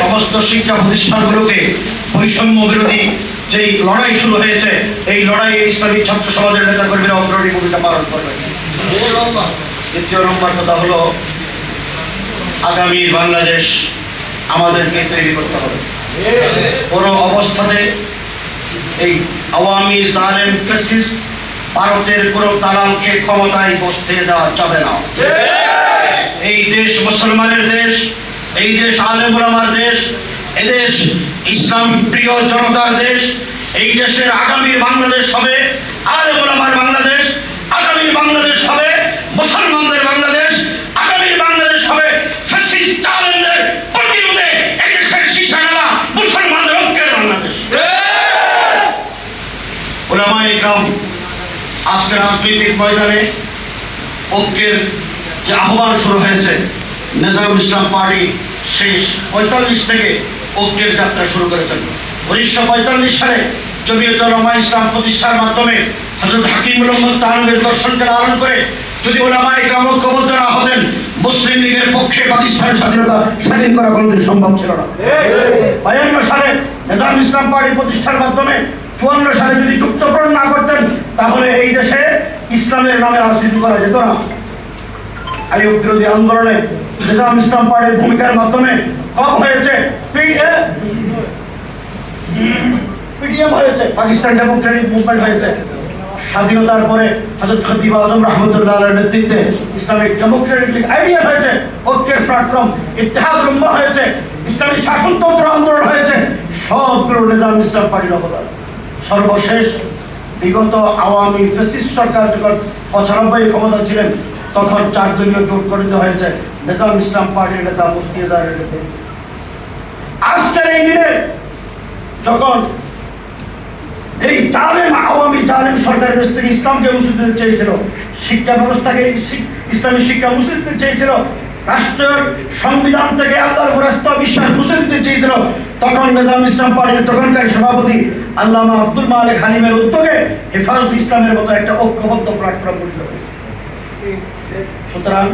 সমস্ত শিক্ষা প্রতিষ্ঠানগুলোকে বৈষম্য বিরোধী যেই লড়াই শুরু হয়েছে, এই লড়াইয়ে ইসলামী ছাত্র সমাজের নেতা কর্মীরা অগ্রণী ভূমিকা পালন করবে দ্বিতীয় নম্বর কথা হলো আগামী বাংলাদেশ আমাদেরকে তৈরি করতে হবে। কোনো অবস্থাতে এই আওয়ামী ফ্যাসিস্ট ভারতের কোন দালালকে ক্ষমতায় বসতে দেওয়া যাবে না। এই দেশ মুসলমানের দেশ এই দেশ আলেম ওলামার দেশ এদেশ ইসলাম প্রিয় জনতার দেশ, এই দেশের আগামীর বাংলাদেশ হবে আলেম ওলামার বাংলাদেশ আগামীর বাংলাদেশ হবে, মুসলমানদের বাংলাদেশ আগামীর বাংলাদেশ হবে ফ্যাসিস্ট জালেমদের প্রতিরোধে এই দেশের শিক্ষাগালা মুসলমানদের ঐক্যের বাংলাদেশ। ওলামা ইকরাম আজকে রাজনৈতিক ময়দানে ঐক্যের যে আহ্বান শুরু হয়েছে নিজাম ইসলাম পার্টি শেষ পঁয়তাল্লিশ থেকে ঐক্যের যাত্রা শুরু করেছেন উনিশশো পঁয়তাল্লিশ সালে জমিয়ত রমা ইসলাম প্রতিষ্ঠার মাধ্যমে হজরত হাকিম মোহাম্মদ তাহমের দর্শনকে লালন করে যদি ওলামা ইকরাম ঐক্যবদ্ধ না হতেন, মুসলিম লীগের পক্ষে পাকিস্তান স্বাধীনতা স্বাধীন করা কোনোদিন সম্ভব ছিল না। বায়ান্ন সালে নিজাম ইসলাম পার্টি প্রতিষ্ঠার মাধ্যমে চুয়ান্ন সালে যদি যুক্তকরণ না করতেন, তাহলে এই দেশে ইসলামের নামে রাজনীতি করা যেত না। আইয়ুব বিরোধী আন্দোলনে নিজাম ইসলাম পার্টির ভূমিকার মাধ্যমে কম হয়েছে। পিডিএম হয়েছে, পাকিস্তান ডেমোক্রেটিক মুভমেন্ট হয়েছে। স্বাধীনতার পরে হজরত খতিব আজম রহমতুল্লাহ নেতৃত্বে ইসলামিক ডেমোক্রেটিক লীগ আইডিয়া হয়েছে, ঐক্যের প্ল্যাটফর্ম ইতিহাদ রুম্বা হয়েছে, ইসলামী শাসনতন্ত্র আন্দোলন হয়েছে, সবগুলো নিজাম ইসলাম পার্টির অবদান। সর্বশেষ বিগত আওয়ামী ফেসিস্ট সরকার যখন পঁচানব্বই ক্ষমতা ছিলেন তখন চার দলীয় জোট গঠিত হয়েছে। নিজাম ইসলাম পার্টির নেতা মুফতি আজকের এই দিনে যখন এই জালেম, আওয়ামী জালেম সরকার দেশ থেকে ইসলামকে মুছে দিতে চেয়েছিল, শিক্ষা ব্যবস্থাকে ইস- ইসলামী শিক্ষা মুছে দিতে চেয়েছিল রাষ্ট্রের সংবিধান থেকে আল্লাহর রাস্তা বিশ্বাস মুছে দিতে চেয়েছিল, তখন নিজাম ইসলাম পার্টির তখনকার সভাপতি আল্লামা আব্দুল মালিক হালিমের উদ্যোগে হেফাজত ইসলামের মতো একটা ঐক্যবদ্ধ প্ল্যাটফর্ম গঠিত সুতরাং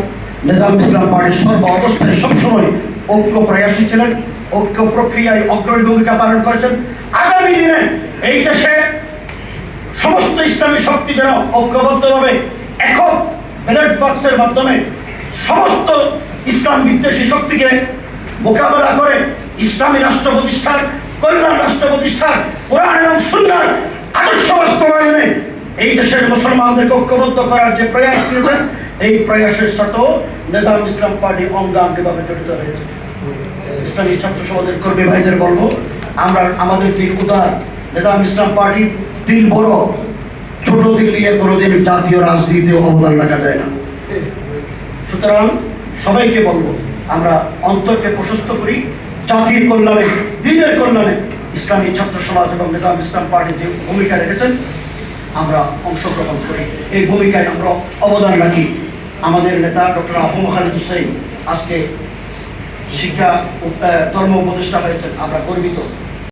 নিজাম ইসলাম পার্টির সর্ব অবস্থায় সবসময় ঐক্য প্রয়াসী ছিলেন, ঐক্য প্রক্রিয়ায় অগ্রণী ভূমিকা পালন করেছেন। আগামী দিনে এই দেশে সমস্ত ইসলামী শক্তি যেন ঐক্যবদ্ধভাবে একক ব্যালট বক্সের মাধ্যমে সমস্ত ইসলাম বিদ্বেষী শক্তিকে মোকাবেলা করে ইসলামী রাষ্ট্র প্রতিষ্ঠার, কল্যাণ রাষ্ট্র প্রতিষ্ঠার, কোরআন এবং সুন্দর আদর্শ বাস্তবায়নে এই দেশের মুসলমানদেরকে ঐক্যবদ্ধ করার যে প্রয়াস নিয়েছেন এই প্রয়াসের সাথেও নেতাম ইসলাম পার্টি অঙ্গাঙ্গিভাবে জড়িত হয়েছে। ইসলামী ছাত্র সমাজের কর্মী ভাইদের বলব, আমরা আমাদের দিল উদার নেতাম ইসলাম পার্টির দিল বড় ছোট দিল নিয়ে কোনোদিন জাতীয় রাজনীতিতে অবদান রাখা যায় না। সুতরাং সবাইকে বলব, আমরা অন্তরকে প্রশস্ত করি, জাতির কল্যাণে, দিনের কল্যাণে ইসলামী ছাত্র সমাজ এবং নেতাম ইসলাম পার্টি যে ভূমিকা রেখেছেন, আমরা অংশগ্রহণ করি। এই ভূমিকায় আমরা অবদান রাখি। আমাদের নেতা ডক্টর আহম খালিদ হুসাইন আজকে শিক্ষা ধর্ম উপদেষ্টা হয়েছেন। আমরা গর্বিত।